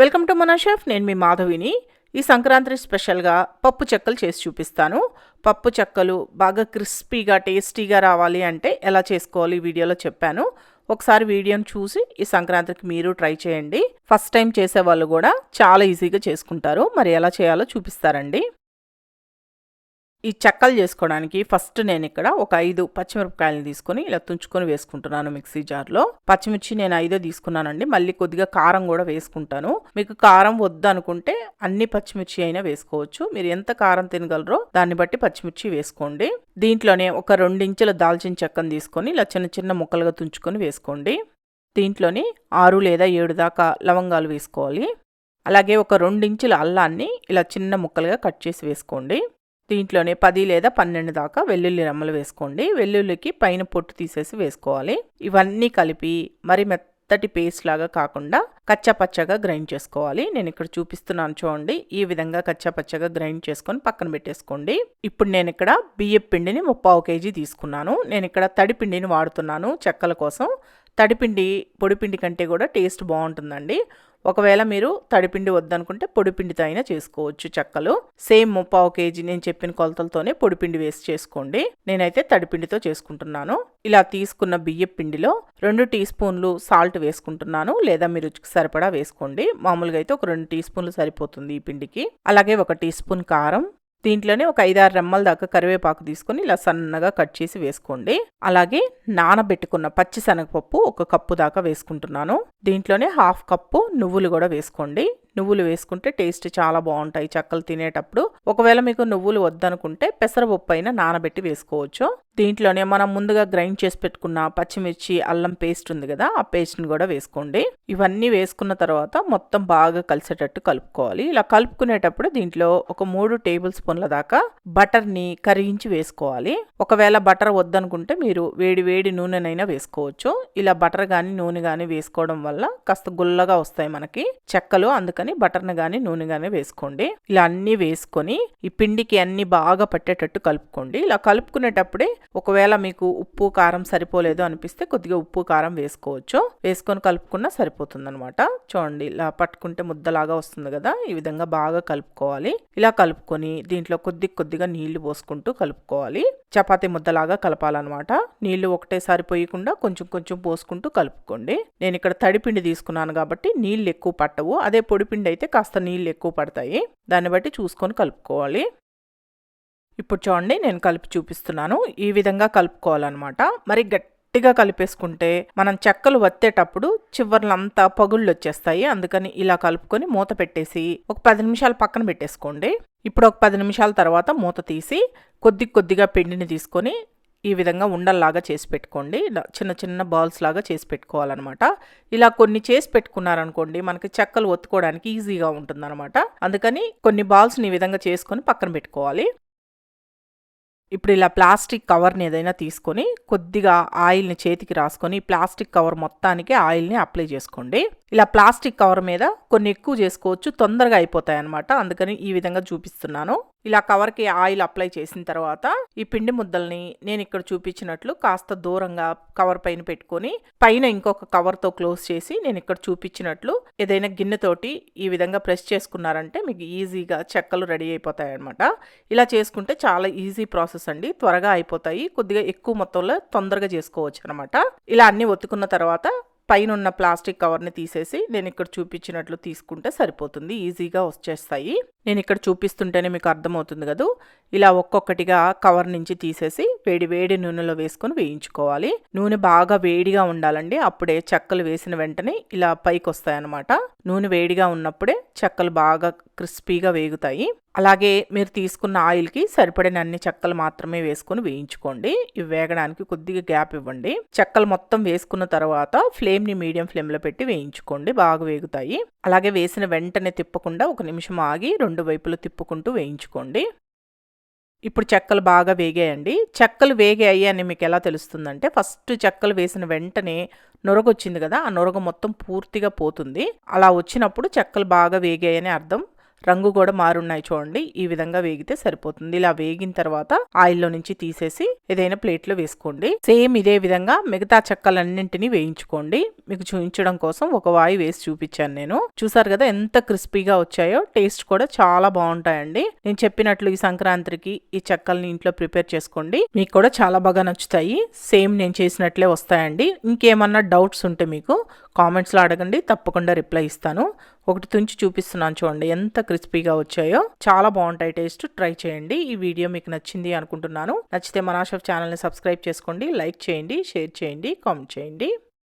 Welcome to మన chef నేను మీ మాధవిని. ఈ సంక్రాంతి స్పెషల్గా పప్పు చెక్కలు చేసి చూపిస్తాను. పప్పు చెక్కలు బాగా క్రిస్పీగా టేస్టీగా రావాలి అంటే ఎలా చేసుకోవాలి ఈ వీడియోలో చెప్పాను. ఒకసారి వీడియోని చూసి ఈ సంక్రాంతికి మీరు ట్రై చేయండి. ఫస్ట్ టైం చేసే వాళ్ళు కూడా చాలా ఈజీగా చేసుకుంటారు. మరి ఎలా చేయాలో చూపిస్తారండి. ఈ చెక్కలు చేసుకోవడానికి ఫస్ట్ నేను ఇక్కడ ఒక ఐదు పచ్చిమిరపకాయలు తీసుకొని ఇలా తుంచుకొని వేసుకుంటున్నాను మిక్సీ జార్లో పచ్చిమిర్చి నేను ఐదో తీసుకున్నానండి. మళ్ళీ కొద్దిగా కారం కూడా వేసుకుంటాను. మీకు కారం వద్దనుకుంటే అన్ని పచ్చిమిర్చి అయినా వేసుకోవచ్చు. మీరు ఎంత కారం తినగలరో దాన్ని బట్టి పచ్చిమిర్చి వేసుకోండి. దీంట్లోనే ఒక రెండించెల దాల్చిన చెక్కను తీసుకొని ఇలా చిన్న చిన్న ముక్కలుగా తుంచుకొని వేసుకోండి. దీంట్లోని ఆరు లేదా ఏడు దాకా లవంగాలు వేసుకోవాలి. అలాగే ఒక రెండించుల అల్లాన్ని ఇలా చిన్న ముక్కలుగా కట్ చేసి వేసుకోండి. దీంట్లోనే పది లేదా పన్నెండు దాకా వెల్లుల్లి రెమ్మలు వేసుకోండి. వెల్లుల్లికి పైన పొట్టు తీసేసి వేసుకోవాలి. ఇవన్నీ కలిపి మరి మెత్తటి పేస్ట్ లాగా కాకుండా కచ్చపచ్చగా గ్రైండ్ చేసుకోవాలి. నేను ఇక్కడ చూపిస్తున్నాను చూడండి. ఈ విధంగా కచ్చపచ్చగా గ్రైండ్ చేసుకొని పక్కన పెట్టేసుకోండి. ఇప్పుడు నేను ఇక్కడ బియ్యం పిండిని ముప్పావు కేజీ తీసుకున్నాను. నేను ఇక్కడ తడి పిండిని వాడుతున్నాను చెక్కల కోసం. తడిపిండి పొడిపిండి కంటే కూడా టేస్ట్ బాగుంటుందండి. ఒకవేళ మీరు తడిపిండి వద్దనుకుంటే పొడిపిండితో అయినా చేసుకోవచ్చు చెక్కలు. సేమ్ ముప్పావు కేజీ నేను చెప్పిన కొలతలతోనే పొడిపిండి వేసి చేసుకోండి. నేనైతే తడిపిండితో చేసుకుంటున్నాను. ఇలా తీసుకున్న బియ్యం పిండిలో రెండు టీ స్పూన్లు సాల్ట్ వేసుకుంటున్నాను. లేదా మీరు రుచికి సరిపడా వేసుకోండి. మామూలుగా అయితే ఒక రెండు టీ స్పూన్లు సరిపోతుంది ఈ పిండికి. అలాగే ఒక టీ స్పూన్ కారం దీంట్లోనే ఒక ఐదారు రెమ్మల దాకా కరివేపాకు తీసుకొని ఇలా సన్నగా కట్ చేసి వేసుకోండి. అలాగే నానబెట్టుకున్న పచ్చి శనగపప్పు ఒక కప్పు దాకా వేసుకుంటున్నాను. దీంట్లోనే హాఫ్ కప్పు నువ్వులు కూడా వేసుకోండి. నువ్వులు వేసుకుంటే టేస్ట్ చాలా బాగుంటాయి చెక్కలు తినేటప్పుడు. ఒకవేళ మీకు నువ్వులు వద్దనుకుంటే పెసరపప్పు అయినా నానబెట్టి వేసుకోవచ్చు. దీంట్లోనే మనం ముందుగా గ్రైండ్ చేసి పెట్టుకున్న పచ్చిమిర్చి అల్లం పేస్ట్ ఉంది కదా ఆ పేస్ట్ని కూడా వేసుకోండి. ఇవన్నీ వేసుకున్న తర్వాత మొత్తం బాగా కలిసేటట్టు కలుపుకోవాలి. ఇలా కలుపుకునేటప్పుడు దీంట్లో ఒక మూడు టేబుల్ స్పూన్ల దాకా బటర్ని కరిగించి వేసుకోవాలి. ఒకవేళ బటర్ వద్దనుకుంటే మీరు వేడి వేడి నూనెనైనా వేసుకోవచ్చు. ఇలా బటర్ కానీ నూనె కానీ వేసుకోవడం వల్ల కాస్త గుల్లగా వస్తాయి మనకి చెక్కలు. అందుకని బటర్ని కానీ నూనె కానీ వేసుకోండి. ఇలా అన్నీ వేసుకొని ఈ పిండికి అన్ని బాగా పట్టేటట్టు కలుపుకోండి. ఇలా కలుపుకునేటప్పుడే ఒకవేళ మీకు ఉప్పు కారం సరిపోలేదు అనిపిస్తే కొద్దిగా ఉప్పు కారం వేసుకోవచ్చు. వేసుకొని కలుపుకున్నా సరిపోతుంది అనమాట చూడండి ఇలా పట్టుకుంటే ముద్దలాగా వస్తుంది కదా ఈ విధంగా బాగా కలుపుకోవాలి. ఇలా కలుపుకొని దీంట్లో కొద్ది కొద్దిగా నీళ్ళు పోసుకుంటూ కలుపుకోవాలి. చపాతీ ముద్దలాగా కలపాలన్నమాట. నీళ్ళు ఒకటేసారి పోయకుండా కొంచెం కొంచెం పోసుకుంటూ కలుపుకోండి. నేను ఇక్కడ తడిపిండి తీసుకున్నాను కాబట్టి నీళ్ళు ఎక్కువ పట్టవు. అదే పొడిపిండి అయితే కాస్త నీళ్ళు ఎక్కువ పడతాయి. దాన్ని బట్టి చూసుకొని కలుపుకోవాలి. ఇప్పుడు చూడండి నేను కలిపి చూపిస్తున్నాను. ఈ విధంగా కలుపుకోవాలన్నమాట. మరి గట్టిగా కలిపేసుకుంటే మనం చెక్కలు వత్తేటప్పుడు చివర్లంతా పగుళ్ళు వచ్చేస్తాయి. అందుకని ఇలా కలుపుకొని మూత పెట్టేసి ఒక పది నిమిషాలు పక్కన పెట్టేసుకోండి. ఇప్పుడు ఒక పది నిమిషాల తర్వాత మూత తీసి కొద్ది కొద్దిగా పిండిని తీసుకొని ఈ విధంగా ఉండల్లాగా చేసి పెట్టుకోండి. ఇలా చిన్న చిన్న బాల్స్ లాగా చేసి పెట్టుకోవాలన్నమాట. ఇలా కొన్ని చేసి పెట్టుకున్నారనుకోండి మనకి చెక్కలు ఒత్తుకోవడానికి ఈజీగా ఉంటుందన్నమాట. అందుకని కొన్ని బాల్స్ని ఈ విధంగా చేసుకొని పక్కన పెట్టుకోవాలి. ఇప్పుడు ఇలా ప్లాస్టిక్ కవర్ని ఏదైనా తీసుకొని కొద్దిగా ఆయిల్ని చేతికి రాసుకొని ప్లాస్టిక్ కవర్ మొత్తానికి ఆయిల్ని అప్లై చేసుకోండి. ఇలా ప్లాస్టిక్ కవర్ మీద కొన్ని ఎక్కువ చేసుకోవచ్చు తొందరగా అయిపోతాయి అనమాట అందుకని ఈ విధంగా చూపిస్తున్నాను. ఇలా కవర్కి ఆయిల్ అప్లై చేసిన తర్వాత ఈ పిండి ముద్దల్ని నేను ఇక్కడ చూపించినట్లు కాస్త దూరంగా కవర్ పైన పెట్టుకొని పైన ఇంకొక కవర్తో క్లోజ్ చేసి నేను ఇక్కడ చూపించినట్లు ఏదైనా గిన్నెతోటి ఈ విధంగా ప్రెస్ చేసుకున్నారంటే మీకు ఈజీగా చెక్కలు రెడీ అయిపోతాయి అనమాట ఇలా చేసుకుంటే చాలా ఈజీ ప్రాసెస్ అండి. త్వరగా అయిపోతాయి. కొద్దిగా ఎక్కువ మొత్తంలో తొందరగా చేసుకోవచ్చు అనమాట ఇలా అన్ని ఒత్తుకున్న తర్వాత పైన ఉన్న ప్లాస్టిక్ కవర్ని తీసేసి నేను ఇక్కడ చూపించినట్లు తీసుకుంటే సరిపోతుంది ఈజీగా వచ్చేస్తాయి. నేను ఇక్కడ చూపిస్తుంటేనే మీకు అర్థమవుతుంది కదా. ఇలా ఒక్కొక్కటిగా కవర్ నుంచి తీసేసి వేడి వేడి నూనెలో వేసుకొని వేయించుకోవాలి. నూనె బాగా వేడిగా ఉండాలండి అప్పుడే చెక్కలు వేసిన వెంటనే ఇలా పైకి వస్తాయన్నమాట నూనె వేడిగా ఉన్నప్పుడే చెక్కలు బాగా క్రిస్పీగా వేగుతాయి. అలాగే మీరు తీసుకున్న ఆయిల్కి సరిపడిన అన్ని చెక్కలు మాత్రమే వేసుకొని వేయించుకోండి. ఇవి వేగడానికి కొద్దిగా గ్యాప్ ఇవ్వండి. చెక్కలు మొత్తం వేసుకున్న తర్వాత ఫ్లేమ్ని మీడియం ఫ్లేమ్లో పెట్టి వేయించుకోండి. బాగా వేగుతాయి. అలాగే వేసిన వెంటనే తిప్పకుండా ఒక నిమిషం ఆగి రెండు వైపులు తిప్పుకుంటూ వేయించుకోండి. ఇప్పుడు చెక్కలు బాగా వేగాయండి. చెక్కలు వేగాయి అని మీకు ఎలా తెలుస్తుందంటే ఫస్ట్ చెక్కలు వేసిన వెంటనే నొరగొచ్చింది కదా ఆ నొరగ మొత్తం పూర్తిగా పోతుంది. అలా వచ్చినప్పుడు చెక్కలు బాగా వేగాయని అర్థం రంగు కూడా మారున్నాయి చూడండి. ఈ విధంగా వేగితే సరిపోతుంది. ఇలా వేగిన తర్వాత ఆయిల్లో నుంచి తీసేసి ఏదైనా ప్లేట్లో వేసుకోండి. సేమ్ ఇదే విధంగా మిగతా చెక్కలన్నింటినీ వేయించుకోండి. మీకు చూపించడం కోసం ఒక వాయి వేసి చూపించాను నేను. చూసారు కదా ఎంత క్రిస్పీగా వచ్చాయో? టేస్ట్ కూడా చాలా బాగుంటాయండి. నేను చెప్పినట్లు ఈ సంక్రాంతికి ఈ చెక్కల్ని ఇంట్లో ప్రిపేర్ చేసుకోండి. మీకు కూడా చాలా బాగా నచ్చుతాయి. సేమ్ నేను చేసినట్లే వస్తాయండి. ఇంకేమన్నా డౌట్స్ ఉంటే మీకు కామెంట్స్లో అడగండి తప్పకుండా రిప్లై ఇస్తాను. ఒకటి తుంచి చూపిస్తున్నాను చూడండి ఎంత క్రిస్పీగా వచ్చాయో. చాలా బాగుంటాయి టేస్ట్ ట్రై చేయండి. ఈ వీడియో మీకు నచ్చింది అనుకుంటున్నాను. నచ్చితే మనాషఫ్ ఛానల్ని సబ్స్క్రైబ్ చేసుకోండి లైక్ చేయండి షేర్ చేయండి కామెంట్ చేయండి.